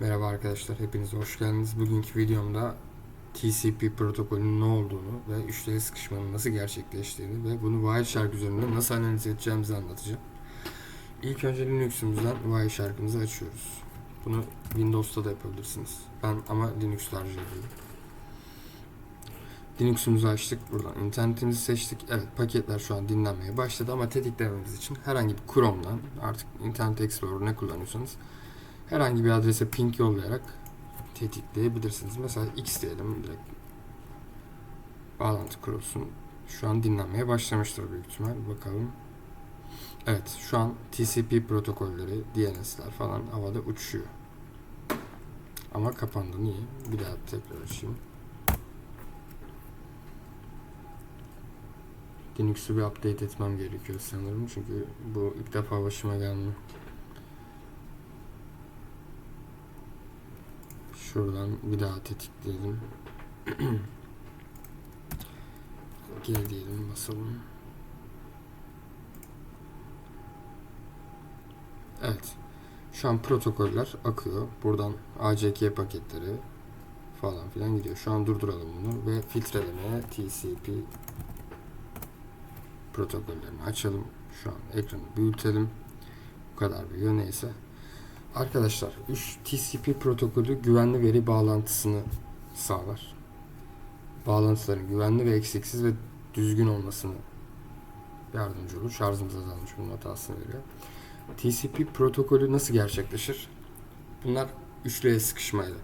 Merhaba arkadaşlar, hepiniz hoş geldiniz. Bugünkü videomda TCP protokolünün ne olduğunu ve üçlü sıkışmanın nasıl gerçekleştiğini ve bunu Wireshark üzerinde nasıl analiz edeceğimizi anlatacağım. İlk önce Linux'umuzdan Wireshark'ımızı açıyoruz. Bunu Windows'ta da yapabilirsiniz. Ben ama Linux tercih ediyorum. Linux'umuzu açtık buradan. internetimizi seçtik. Evet paketler şu an dinlenmeye başladı ama tetiklememiz için herhangi bir Chrome'dan artık Internet Explorer ne kullanıyorsanız herhangi bir adrese ping yollayarak tetikleyebilirsiniz. Mesela X diyelim direkt bağlantı kurulsun. Şu an dinlenmeye başlamıştır büyük ihtimal. Bakalım. Evet şu an TCP protokolleri, DNS'ler falan havada uçuyor. Ama kapandı. Niye? Bir daha tekrar açayım. Linux'u bir update etmem gerekiyor sanırım. Çünkü bu ilk defa başıma gelmiyor. Şuradan bir daha tetikleyelim. Gel diyelim basalım. Evet. Şu an protokoller akıyor. Buradan ACK paketleri falan filan gidiyor. Şu an durduralım bunu ve filtrelemeye TCP protokollerini açalım. Şu an ekranı büyütelim. Bu kadar büyüyor neyse. Arkadaşlar 3 TCP protokolü güvenli veri bağlantısını sağlar. Bağlantıların güvenli ve eksiksiz ve düzgün olmasını yardımcı olur. Şarjımız azalmış bunun hatasını veriyor. TCP protokolü nasıl gerçekleşir? Bunlar üçlüye sıkışmayla.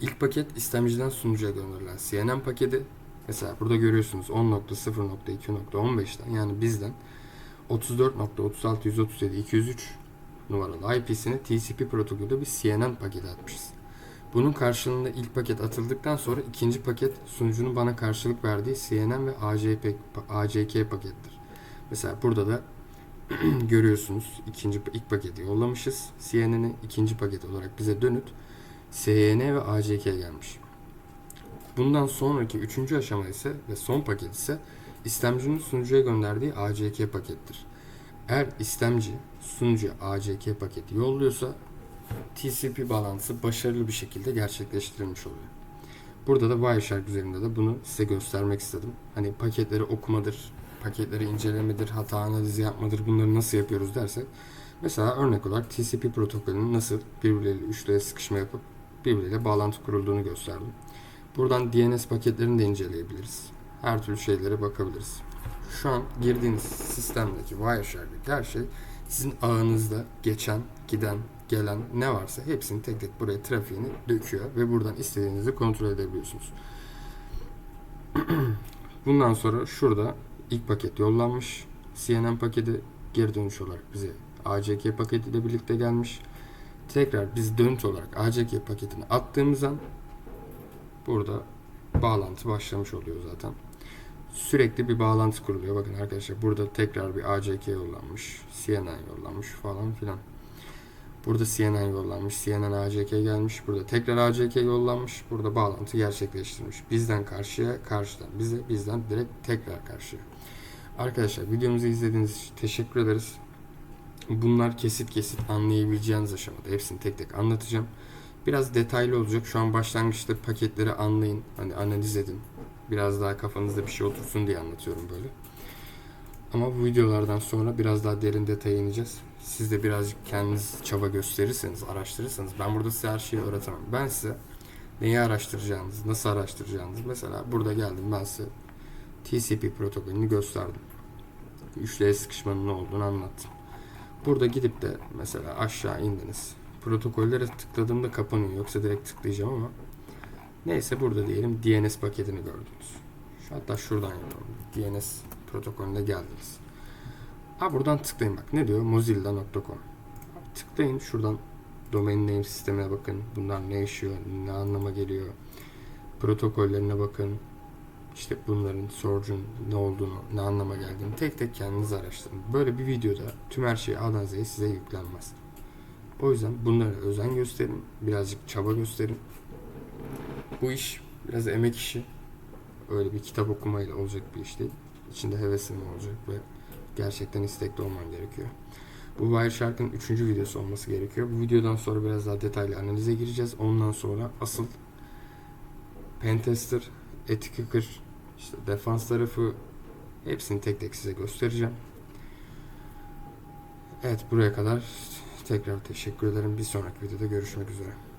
İlk paket istemciden sunucuya gönderilen CNN paketi. Mesela burada görüyorsunuz 10.0.2.15'ten yani bizden 34.36.137.203 numaralı IP'sine TCP protokolde bir CNN paketi atmışız. Bunun karşılığında ilk paket atıldıktan sonra ikinci paket sunucunun bana karşılık verdiği CNN ve ACP, ACK pakettir. Mesela burada da görüyorsunuz ikinci ilk paketi yollamışız. CNN'i ikinci paket olarak bize dönüt SYN ve ACK gelmiş. Bundan sonraki üçüncü aşama ise ve son paket ise istemcinin sunucuya gönderdiği ACK pakettir. Eğer istemci sunucuya ACK paketi yolluyorsa TCP bağlantısı başarılı bir şekilde gerçekleştirilmiş oluyor. Burada da Wireshark üzerinde de bunu size göstermek istedim. Hani paketleri okumadır, paketleri incelemedir, hata analizi yapmadır bunları nasıl yapıyoruz dersek. Mesela örnek olarak TCP protokolünün nasıl birbirleriyle üçlüye sıkışma yapıp birbirleriyle bağlantı kurulduğunu gösterdim. Buradan DNS paketlerini de inceleyebiliriz. Her türlü şeylere bakabiliriz. Şu an girdiğiniz sistemdeki Wireshark'taki her şey sizin ağınızda geçen, giden, gelen ne varsa hepsini tek tek buraya trafiğini döküyor ve buradan istediğinizi kontrol edebiliyorsunuz. Bundan sonra şurada ilk paket yollanmış. CNN paketi geri dönüş olarak bize ACK paketiyle birlikte gelmiş. Tekrar biz dönüt olarak ACK paketini attığımız an burada bağlantı başlamış oluyor zaten. Sürekli bir bağlantı kuruluyor. Bakın arkadaşlar burada tekrar bir ACK yollanmış. CNN yollanmış falan filan. Burada CNN yollanmış. CNN ACK gelmiş. Burada tekrar ACK yollanmış. Burada bağlantı gerçekleştirmiş. Bizden karşıya, karşıdan bize, bizden direkt tekrar karşıya. Arkadaşlar videomuzu izlediğiniz için teşekkür ederiz. Bunlar kesit kesit anlayabileceğiniz aşamada. Hepsini tek tek anlatacağım. Biraz detaylı olacak. Şu an başlangıçta paketleri anlayın. Hani analiz edin. Biraz daha kafanızda bir şey otursun diye anlatıyorum böyle. Ama bu videolardan sonra biraz daha derin detaya ineceğiz. Siz de birazcık kendiniz çaba gösterirseniz, araştırırsanız ben burada size her şeyi öğretemem. Ben size neyi araştıracağınızı, nasıl araştıracağınızı mesela burada geldim ben size TCP protokolünü gösterdim. Üçlüye sıkışmanın ne olduğunu anlattım. Burada gidip de mesela aşağı indiniz. Protokollere tıkladığımda kapanıyor. Yoksa direkt tıklayacağım ama neyse burada diyelim DNS paketini gördünüz. Hatta şuradan yapalım. DNS protokolüne geldiniz. Ha buradan tıklayın bak. Ne diyor? Mozilla.com. Tıklayın şuradan domain name sistemine bakın. Bunlar ne yaşıyor? Ne anlama geliyor? Protokollerine bakın. İşte bunların source'un ne olduğunu, ne anlama geldiğini tek tek kendiniz araştırın. Böyle bir videoda tüm her şey A'dan Z'ye size yüklenmez. O yüzden bunlara özen gösterin. Birazcık çaba gösterin. Bu iş biraz emek işi. Öyle bir kitap okumayla olacak bir iş değil. İçinde hevesin olacak ve gerçekten istekli olman gerekiyor. Bu Wireshark'ın 3. videosu olması gerekiyor. Bu videodan sonra biraz daha detaylı analize gireceğiz. Ondan sonra asıl Pentester, Ethic Hacker, işte defans tarafı hepsini tek tek size göstereceğim. Evet buraya kadar tekrar teşekkür ederim. Bir sonraki videoda görüşmek üzere.